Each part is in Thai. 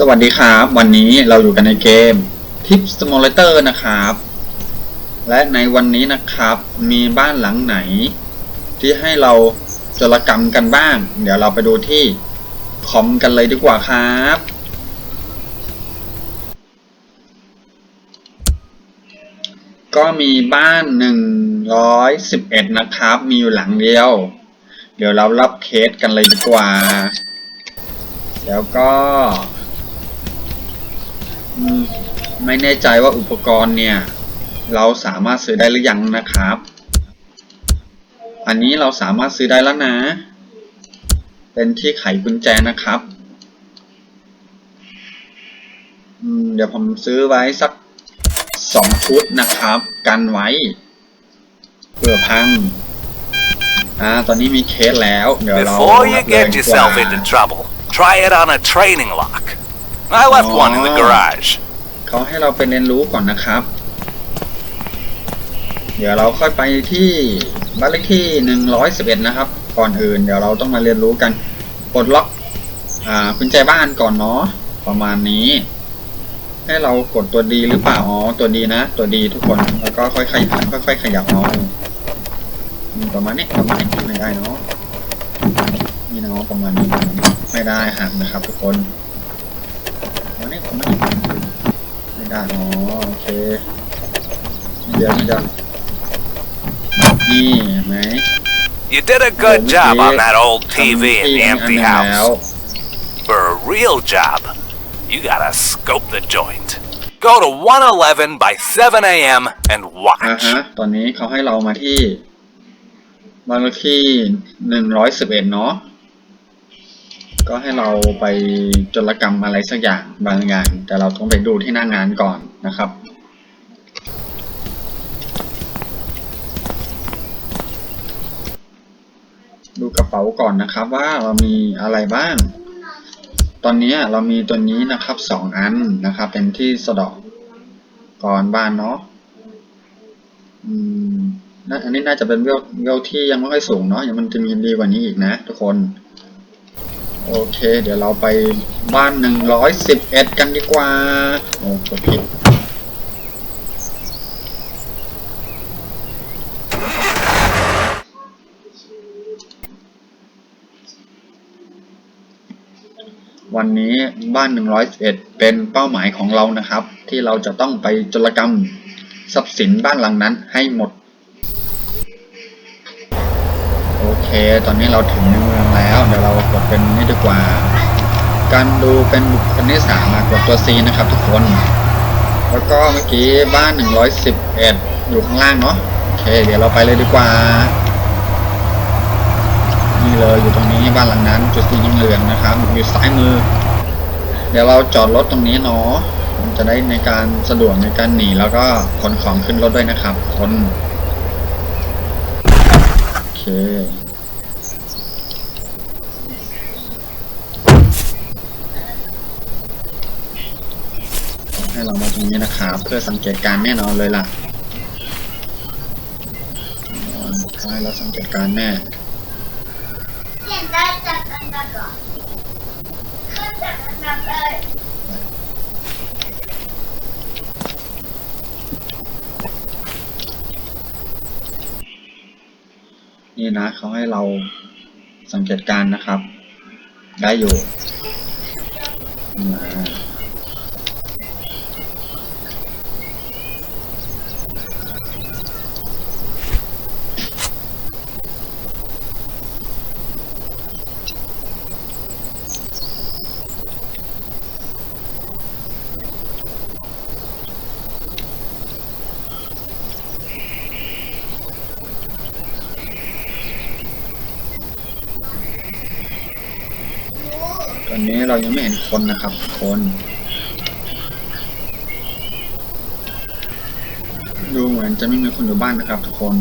สวัสดีครับ วันนี้เราอยู่กันในเกม Tip Simulator นะครับ และในวันนี้นะครับ มีบ้านหลังไหน ที่ให้เราจรกรรมกันบ้าง เดี๋ยวเราไปดูที่คอมกันเลยดีกว่าครับ ก็มีบ้านหนึ่งร้อยสิบเอ็ดนะครับ มีอยู่หลังเดียว เดี๋ยวเรารับเคสกันเลยดีกว่า แล้วก็ ไม่แน่ใจว่าอุปกรณ์เนี่ย เราสามารถซื้อได้หรือยังนะครับ อันนี้เราสามารถซื้อได้แล้วนะ เป็นที่ไขกุญแจนะครับอืมเดี๋ยวผมซื้อไว้สักสองชุดนะครับ กันไว้เผื่อพังอ่าตอนนี้มีเคสแล้ว เดี๋ยวเรา Before รั you บเลย get ดีก yourself ว่า into trouble, try it on a training lock. I left one in the Oh. garage. เขาให้เราไปเรียนรู้ก่อนนะครับ เดี๋ยวเราค่อยไปที่บ้านเลขที่หนึ่งร้อยสิบเอ็ดนะครับ ก่อนอื่นเดี๋ยวเราต้องมาเรียนรู้กันปลดล็อกอ่ากุญแจบ้านก่อนเนาะประมาณนี้ ให้เรากดตัวดีหรือเปล่าอ๋อตัวดีนะ ตัวดีทุกคนแล้วก็ค่อยๆค่อยๆขยับเอาอืมประมาณนี้ประมาณนี้ไม่ได้เนาะนี่เนาะประมาณนี้ไม่ได้หักนะครับ ทุกคน ไม่ได้อ๋อโอเคเดี๋ยวเดี๋ยวนี่เห็นไหม You did a good Oh, job yeah. on that old TV in the ทำ empty ที่อันหนึ่งแล้ว house. For a real job, you gotta scope the joint. Go to 111 by 7 a.m. and อ่า watch. ฮะ ตอนนี้เขาให้เรามาที่บ้านเลขที่หนึ่งร้อยสิบเอ็ดเนาะ ก็ให้เราไปจรกรรมอะไรสักอย่างบางอย่าง แต่เราต้องไปดูที่หน้างานก่อนนะครับดูกระเป๋าก่อนนะครับว่าเรามีอะไรบ้าง ตอนนี้เรามีตัวนี้นะครับสองอันนะครับ เป็นที่สะเดอกก่อนบ้านเนาะอืมนะอันนี้น่าจะเป็นเวลเวลที่ยังไม่ค่อยสูงเนาะยังมันจะมีดีกว่านี้อีกนะทุกคน โอเค เดี๋ยวเราไปบ้านหนึ่งร้อยสิบเอ็ดกันดีกว่า โอ้กดผิดวันนี้บ้านหนึ่งร้อยสิบเอ็ดเป็นเป้าหมายของเรานะครับ ที่เราจะต้องไปจรกรรมทรัพย์สินบ้านหลังนั้นให้หมด โอเค ตอนนี้เราถึงเมืองแล้ว เดี๋ยวเรากดเป็นนี่ดีกว่า การดูเป็นบุคคลที่สามอะกดตัว C นะครับทุกคน แล้วก็เมื่อกี้บ้าน 111 อยู่ข้างล่างเนาะ โอเค เดี๋ยวเราไปเลยดีกว่า นี่เลยอยู่ตรงนี้บ้านหลังนั้น จุดสีเหลืองนะครับ อยู่ซ้ายมือ เดี๋ยวเราจอดรถตรงนี้เนาะ มันจะได้ในการสะดวกในการหนีแล้วก็ขนของขึ้นรถด้วยนะครับคน ให้เรามาตรงนี้นะครับ เพื่อสังเกตการแน่นอนเลยล่ะใช่เราสังเกตการแน่เห็นได้จากอันดับหรอขึ้นจากอันดับเลยี่นะเขาให้เราสังเกตการ์นะครับ ได้อยู่มา ตอนนี้เรายังไม่เห็นคนนะครับ คน ดูเหมือนจะไม่มีคนอยู่บ้านนะครับทุกคน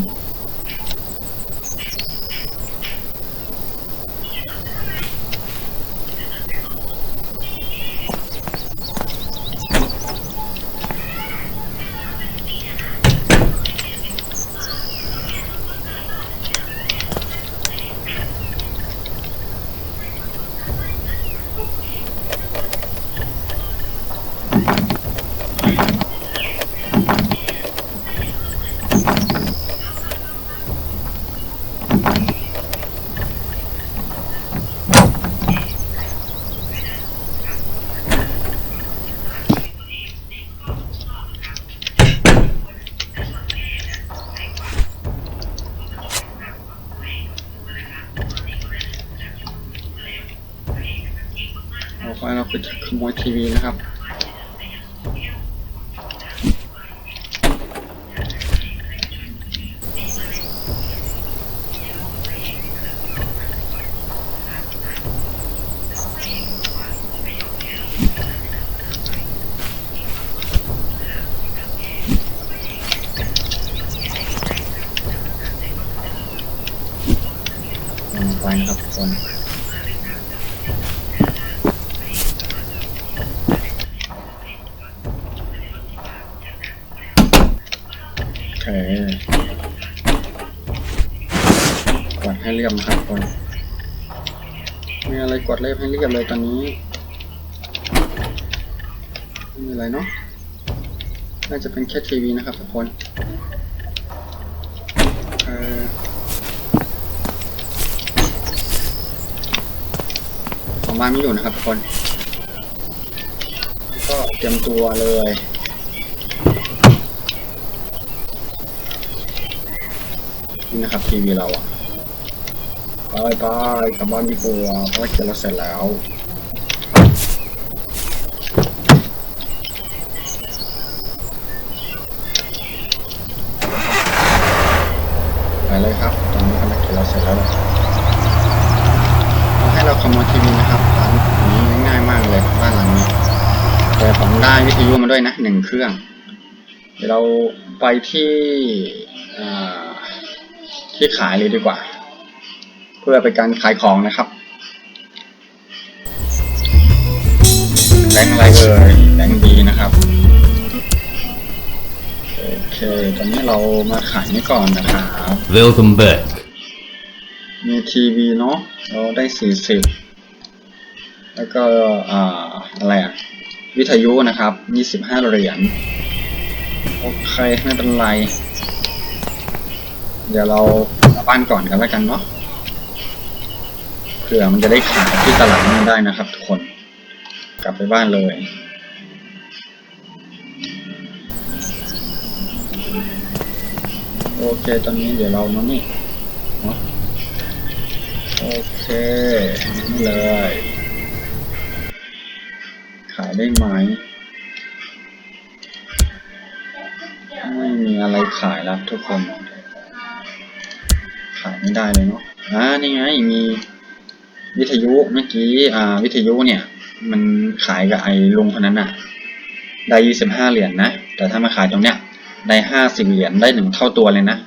ไปเราไปขโมยทีวีนะครับ ลงไปนะครับทุกคน โอเคกดให้เรียบนะครับคนมีอะไรกดเรียบให้เรียบเลยตอนนี้ไม่มีอะไรเนาะน่าจะเป็นแค่ทีวีนะครับทุกคนเออของบ้านไม่อยู่นะครับทุกคน ก็เตรียมตัวเลย นี่นะครับทีวีเราอะไปไปกลับบ้านดีกว่าเพราะว่าเกียร์เราเสร็จแล้วไปเลยครับ ตอนนี้ภารกิจเราเสร็จแล้วเขาให้เราขโมยทีวีนะครับร้านนี้ง่ายมากเลยบ้านหลังนี้แต่ผมได้วิทยุมาด้วยนะหนึ่งเครื่อง เดี๋ยวเราไปที่ ที่ขายเลยดีกว่า เพื่อเป็นการขายของนะครับแรงอะไรเอ่ยแรงดีนะครับโอเคตอนนี้เรามาขายนี่ก่อนนะครับ Welcome back. มีทีวีเนาะเราได้สี่สิบแล้วก็อ่าอะไรอะวิทยุนะครับยี่สิบห้าเหรียญโอเคไม่เป็นไร เดี๋ยวเรากลับบ้านก่อนกันแล้วกันเนาะเผื่อมันจะได้ขายที่ตลาดนี้ได้นะครับทุกคน กลับไปบ้านเลยโอเค ตอนนี้เดี๋ยวเรามานี่เนาะโอเคนี่เลย ขายได้ไหม ไม่มีอะไรขายแล้วทุกคน ไม่ได้เลยเนาะอ่านี่ไงมีวิทยุเมื่อกี้อ่าวิทยุเนี่ย มันขายกับไอ้ลุงคนนั้นอะได้ยี่สิบห้าเหรียญนะแต่ถ้ามาขายตรงเนี้ยได้ห้าสิบเหรียญได้หนึ่งเท่าตัวเลยนะ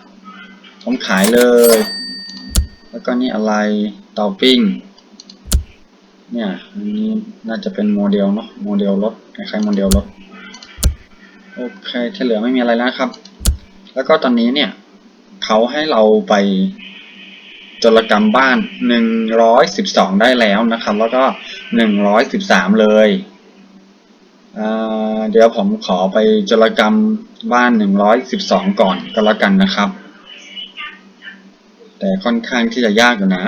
ผมขายเลย แล้วก็นี่อะไรเตาปิ้งเนี่ยอันนี้น่าจะเป็นโมเดลเนาะโมเดลรถคล้ายๆโมเดลรถโอเคที่เหลือไม่มีอะไรแล้วครับ แล้วก็ตอนนี้เนี่ยเขาให้เราไป จรกรรมบ้านหนึ่งร้อยสิบสองได้แล้วนะครับ แล้วก็หนึ่งร้อยสิบสามเลยเดี๋ยวผมขอไปจรกรรมบ้านหนึ่งร้อยสิบสองก่อนก็แล้วกันนะครับ แต่ค่อนข้างที่จะยากอยู่นะ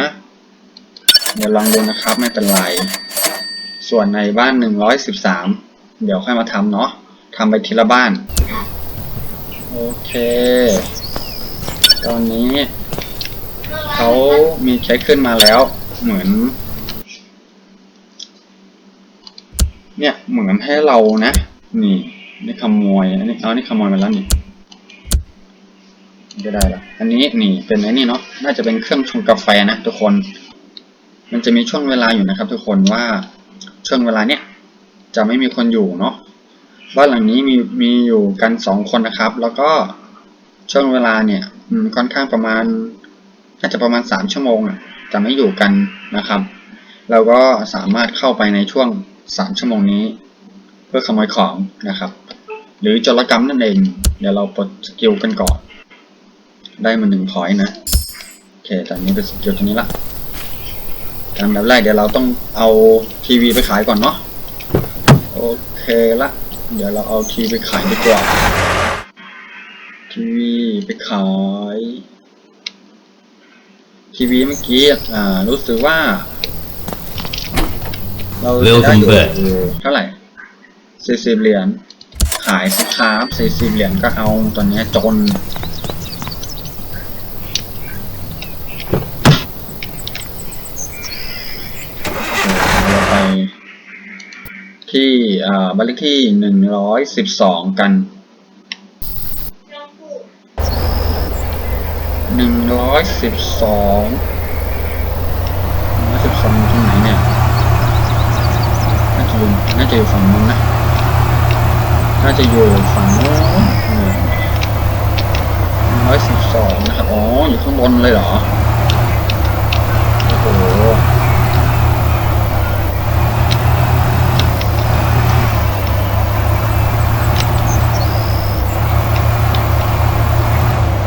เดี๋ยวลองดูนะครับไม่เป็นไร ส่วนในบ้านหนึ่งร้อยสิบสามเดี๋ยวค่อยมาทำเนาะทำไปทีละบ้าน โอเค ตอนนี้ เขามีเช็คขึ้นมาแล้ว เหมือน เนี่ยเหมือนให้เรานะ นี่นี่ขโมยอันนี้เอานี่ขโมยมาแล้วนี่ก็ได้ละอันนี้นี่เป็นไอ้นี่เนาะน่าจะเป็นเครื่องชงกาแฟนะทุกคน มันจะมีช่วงเวลาอยู่นะครับ ทุกคนว่าช่วงเวลาเนี้ยจะไม่มีคนอยู่เนาะบ้านหลังนี้มีมีอยู่กันสองคนนะครับ แล้วก็ช่วงเวลาเนี่ยค่อนข้างประมาณ น่าจะประมาณสามชั่วโมงอะจะไม่อยู่กันนะครับเราก็สามารถเข้าไปในช่วงสามชั่วโมงนี้ เพื่อขโมยของนะครับ หรือจรกรรมนั่นเอง เดี๋ยวเราปลดสกิลกันก่อน ได้มาหนึ่งพอยต์นะโอเคตอนนี้เป็นสกิลตัวนี้ละอันดับแรกเดี๋ยวเราต้องเอาทีวีไปขายก่อนเนาะโอเคละ เดี๋ยวเราเอาทีวีไปขายดีกว่าทีวีไปขาย ทีวีเมื่อกี้อ่ารู้สึกว่า เราจะได้อยู่ Welcome back เท่าไหร่สี่สิบเหรียญขายสิครับสี่สิบเหรียญก็เอาตอนนี้จน เราไปที่อ่าบ้านเลขที่หนึ่งร้อยสิบสองกัน หนึ่งร้อยสิบสองร้อยสิบสองตรงไหนเนี่ย น่าจะอยู่น่าจะอยู่ฝั่งนู้นนะ น่าจะอยู่ฝั่งนู้นร้อยสิบสองนะครับ อ๋อ อยู่ข้างบนเลยเหรอ โอ้โห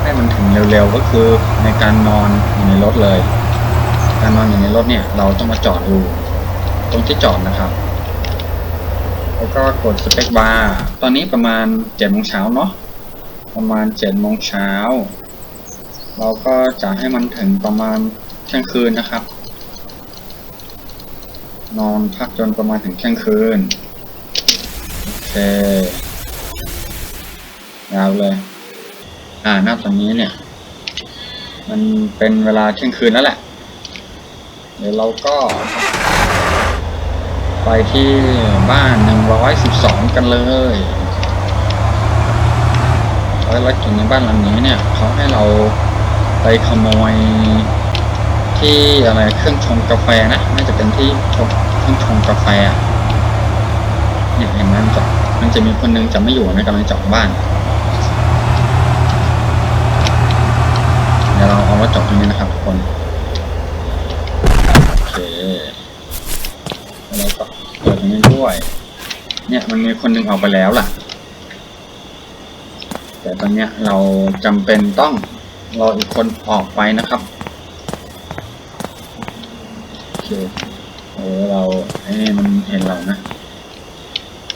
ให้มันถึง เร็วๆก็คือในการนอนอยู่ในรถเลย การนอนอยู่ในรถเนี่ย เราต้องมาจอดดูตรงที่จอดนะครับ แล้วก็กดสเปคบาร์ตอนนี้ประมาณเจ็ดโมงเช้าเนาะประมาณเจ็ดโมงเช้าเราก็จะให้มันถึงประมาณเที่ยงคืนนะครับ นอนพักจนประมาณถึงเที่ยงคืนโอเคยาวเลย อ่าณตอนนี้เนี่ย มันเป็นเวลาเที่ยงคืนแล้วแหละ เดี๋ยวเราก็ ไปที่บ้านหนึ่งร้อยสิบสองกันเลยแล้วลักกิจในบ้านหลังนี้เนี่ยเขาให้เราไปขโมยที่อะไรเครื่องชงกาแฟนะน่าจะเป็นที่ชงเครื่องชงกาแฟอะเนี่ยเห็นไหมมันจะมันจะมีคนนึงจะไม่อยู่นะกำลังจะออกบ้าน เดี๋ยวเราจอดตรงนี้นะครับทุกคนโอเคแล้วเรก็เปิดตรงนี้ด้วย เนี่ยมันมีคนหนึ่งออกไปแล้วล่ะ แต่ตอนเนี้ยเราจำเป็นต้องรออีกคนออกไปนะครับโอเคโอ้เราไอ้นี่มันเห็นเรานะ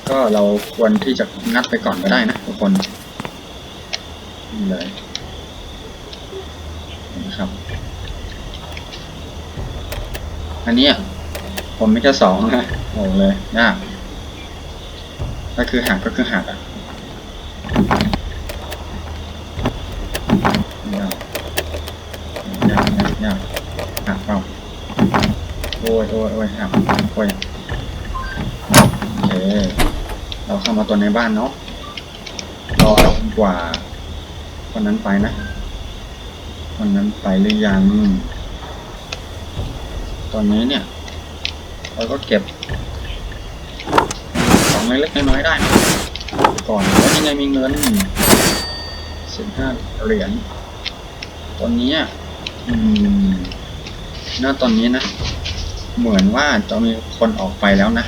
ก็เราควรที่จะงัดไปก่อนก็ได้นะทุกคนนี่เลย นะครับ อันนี้ผมไม่แค่สองนะบอกเลยยากถ้าคือหักก็คือหักอะยากยากยากยากหักเปล่าโอ้ยโอ้ยโอ้ยหักโอ้ยโอเคเราเข้ามาตัวในบ้านเนาะรอกว่าคนนั้นไปนะ คนนั้นไปหรือยังตอนนี้เนี่ย เราก็เก็บของเล็กๆน้อยๆได้นะก่อนแล้วยังไงมีเงินสิบห้าเหรียญตอนนี้อะอืมณตอนนี้นะ เหมือนว่าจะมีคนออกไปแล้วนะ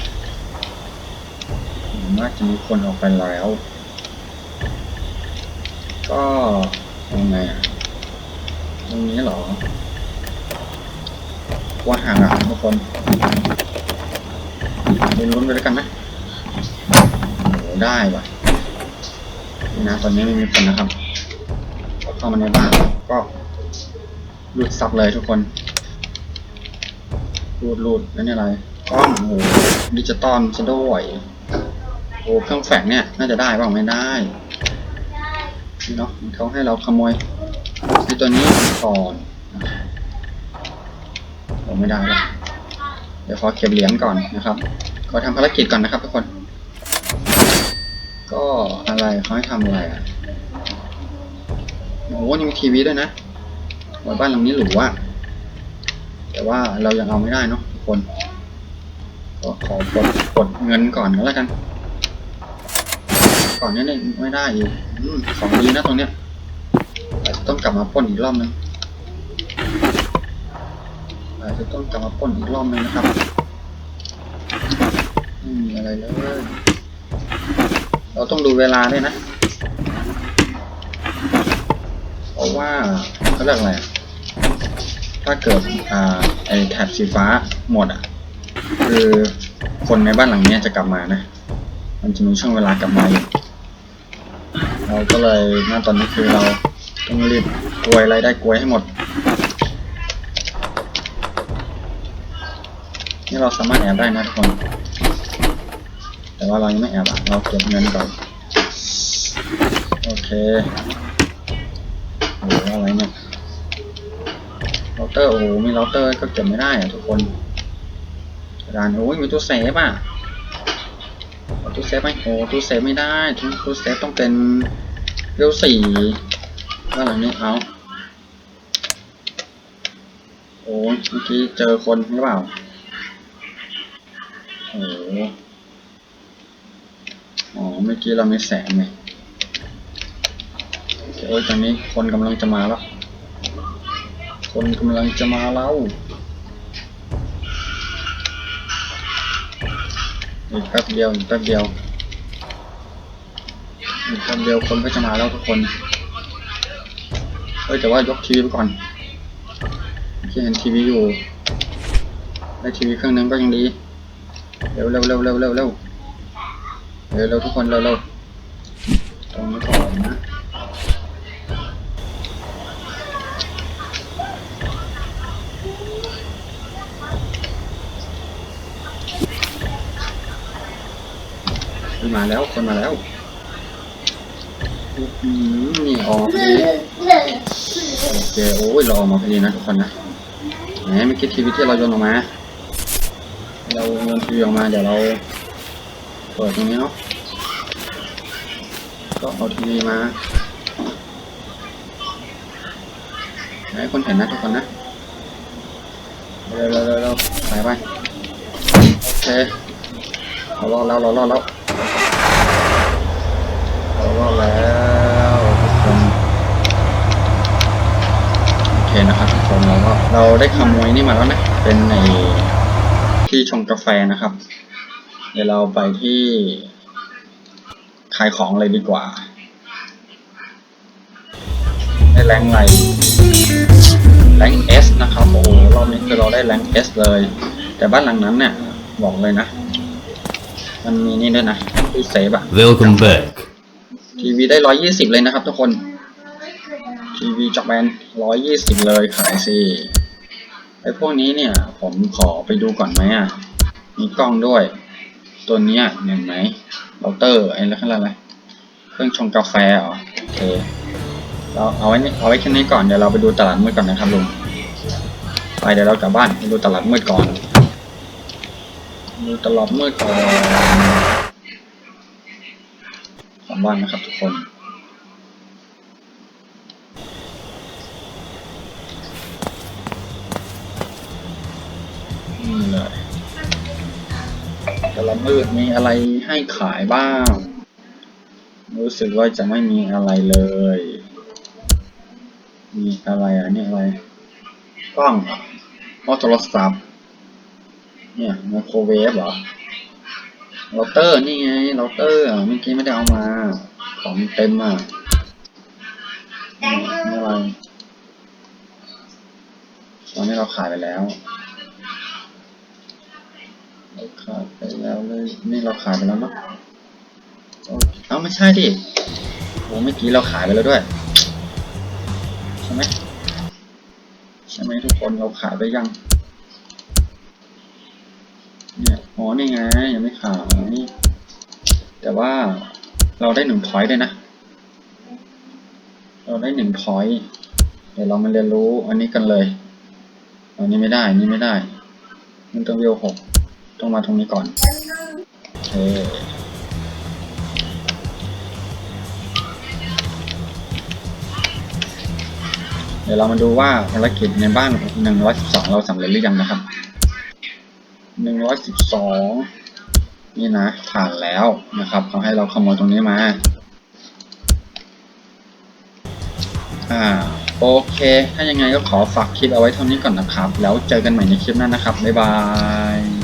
เหมือนว่าจะมีคนออกไปแล้ว ก็ยังไงอะ ตรงนี้เหรอว่าห่างอะทุกคนเรียนรู้นไปด้วยกันไหมโอ้ได้ว่ะนี่นะตอนนี้ไม่มีคนนะครับก็เข้ามาในบ้านก็รูดซับเลยทุกคนรูดรูดแล้วนี่อะไรกล้องโอ้ดิจิตอลซะด้วยโอ้เครื่องแฝงเนี่ย น่าจะได้บ้างไม่ได้นี่เนาะเขาให้เราขโมย ที่ตัวนี้ก่อนผมไม่ได้แล้วเดี๋ยวขอเก็บเหรียญก่อนนะครับ ขอทำภารกิจก่อนนะครับทุกคน ก็อะไรเขาให้ทำอะไรอะโอ้โหยังมีทีวีด้วยนะโอ้ยบ้านหลังนี้หรูอะแต่ว่าเรายังเอาไม่ได้เนาะทุกคน ก็ขอกดกดเงินก่อนก็แล้วกัน ก่อนนี้เนี่ยไม่ได้อีกของดีนะตรงเนี้ย ต้องกลับมาป้นอีกรอบนึงอาจจะต้องกลับมาป้นอีกรอบนึงนะครับไม่มีอะไรเลยเราต้องดูเวลาด้วยนะเพราะว่าเขาเรียกอะไรถ้าเกิดอ่าไอแถบสีฟ้าหมดอะ คือคนในบ้านหลังนี้จะกลับมานะ มันจะมีช่วงเวลากลับมาอยู่เราก็เลยณตอนนี้คือเรา ต้องรีบกลวยอะไรได้กลวยให้หมด นี่เราสามารถแอบได้นะทุกคน แต่ว่าเรายังไม่แอบอะเราเก็บเงินก่อน โอเคโอ้อะไรเนี่ยเราเตอร์โอ้มีเราเตอร์ก็เก็บไม่ได้อะทุกคนร้านโอ้ยมีตู้เซฟอะตู้เซฟไหมโอ้ตู้เซฟไม่ได้ตู้เซฟต้องเป็นเวลสี่ ด้านหลังนี้เอาโอ้ยเมื่อกี้เจอคนหรือเปล่าโอ้อ๋อเมื่อกี้เราไม่แสงไงโอ้ยตอนนี้คนกำลังจะมาแล้ว คนกำลังจะมาแล้วอีกแป๊บเดียวอีกแป๊บเดียวอีกแป๊บเดียวคนก็จะมาแล้วทุกคน เออแต่ว่ายกทีวีไปก่อนที่เห็นทีวีอยู่ได้ทีวีเครื่องนึงก็ยังดีเร็วเร็วเร็วเร็วเร็วเร็วเร็วทุกคนเร็วเร็วตรงนี้ก่อนนะคนมาแล้วคนมาแล้วนี่ออก โอเคโอ้ยเราออกมาพอดีนะทุกคนนะแหมเมื่อกี้ทีวีที่เราโยนออกมา เราโยนทีวีออกมาเดี๋ยวเราเปิดตรงนี้เนาะก็เอาทีวีมาให้คนเห็นนะทุกคนนะเร็วเร็วเร็วเร็วไปไปโอเคเรารอดแล้วเรารอดแล้วเรารอดแล้วทุกคน โอเคนะครับทุกคนเราก็เราได้ขโมยนี่มาแล้วนะ เป็นในที่ชงกาแฟนะครับ เดี๋ยวเราไปที่ขายของเลยดีกว่า ได้แรงไหลแรงเอสนะครับโอ้โหรอบนี้คือเราได้แรงเอสเลย แต่บ้านหลังนั้นเนี่ยบอกเลยนะ มันมีนี่ด้วยนะตู้เซฟอะ Welcome back. ทีวีได้ร้อยยี่สิบเลยนะครับทุกคน ทีวีจากแบรนด์ร้อยยี่สิบเลยขายสิไอพวกนี้เนี่ยผมขอไปดูก่อนไหมอะ มีกล้องด้วย ตัวนี้เห็นไหมเราเตอร์ไอ้แล้วอะไรเครื่องชงกาแฟเหรอโอเคเราเอาไว้นี่เอาไว้แค่นี้ก่อนเดี๋ยวเราไปดูตลาดมืดก่อนนะครับลุงไปเดี๋ยวเรากลับบ้านไปดูตลาดมืดก่อนดูตลาดมืดก่อนกลับบ้านนะครับทุกคน นี่เลยแต่ละมืดมีอะไรให้ขายบ้าง รู้สึกว่าจะไม่มีอะไรเลย มีอะไรอะ นี่อะไร กล้องเหรออ๋อโทรศัพท์ เนี่ยไมโครเวฟเหรอเราเตอร์นี่ไงเราเตอร์อะเมื่อกี้ไม่ได้เอามา ของเต็มอะนี่นี่อะไรตอนนี้เราขายไปแล้วเรา ขายไปแล้วเลยนี่เราขายไปแล้วเนาะโอเอ้าไม่ใช่ดิโอ้เมื่อกี้เราขายไปแล้วด้วยใช่ไหมใช่ไหมทุกคนเราขายไปยัง เนี่ยอ๋อนี่ไงยังไม่ขายแต่ว่าเราได้หนึ่งพอยต์ด้วยนะ เราได้หนึ่งพอยต์เดี๋ยวเรามาเรียนรู้อันนี้กันเลย อันนี้ไม่ได้อันนี้ไม่ได้มันต้องเวลหก ต้องมาตรงนี้ก่อนโอเคเดี๋ยวเรามาดูว่าภารกิจในบ้านหนึ่งร้อยสิบสองเราสำเร็จหรือยังนะครับหนึ่งร้อยสิบสองนี่นะ ผ่านแล้วนะครับเขาให้เราขโมยตรงนี้มา อ่าโอเค ถ้ายังไงก็ขอฝากคลิปเอาไว้เท่านี้ก่อนนะครับ แล้วเจอกันใหม่ในคลิปหน้านะครับ บ๊ายบาย